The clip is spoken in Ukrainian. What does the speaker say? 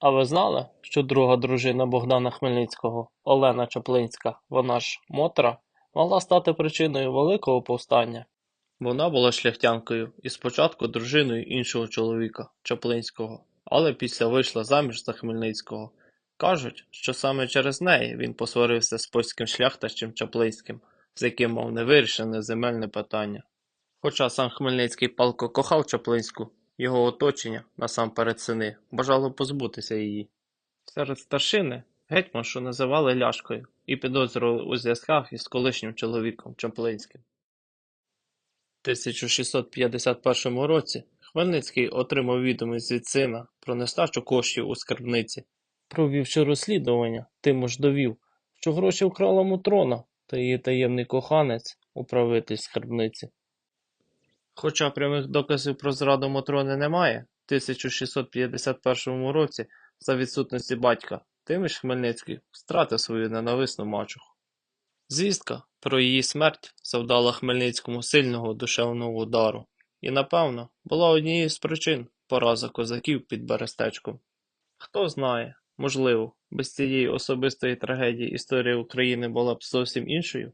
А ви знали, що друга дружина Богдана Хмельницького, Олена Чаплинська, вона ж Мотра, могла стати причиною великого повстання? Вона була шляхтянкою і спочатку дружиною іншого чоловіка, Чаплинського, але після вийшла заміж за Хмельницького. Кажуть, що саме через неї він посварився з польським шляхтачем Чаплинським, з яким мав невирішене земельне питання. Хоча сам Хмельницький палко кохав Чаплинську, його оточення, насамперед сини, бажало позбутися її. Серед старшини гетьманшу називали Ляшкою і підозрювали у зв'язках із колишнім чоловіком Чаплинським. В 1651 році Хмельницький отримав відомість від сина про нестачу коштів у скарбниці. Провівши розслідування, Тимош довів, що гроші вкрала Мотрона та її таємний коханець, управитель скарбниці. Хоча прямих доказів про зраду Мотрони немає, в 1651 році за відсутності батька Тимош Хмельницький втратив свою ненависну мачуху. Звістка про її смерть завдала Хмельницькому сильного душевного удару і, напевно, була однією з причин поразок козаків під Берестечком. Хто знає, можливо, без цієї особистої трагедії історія України була б зовсім іншою.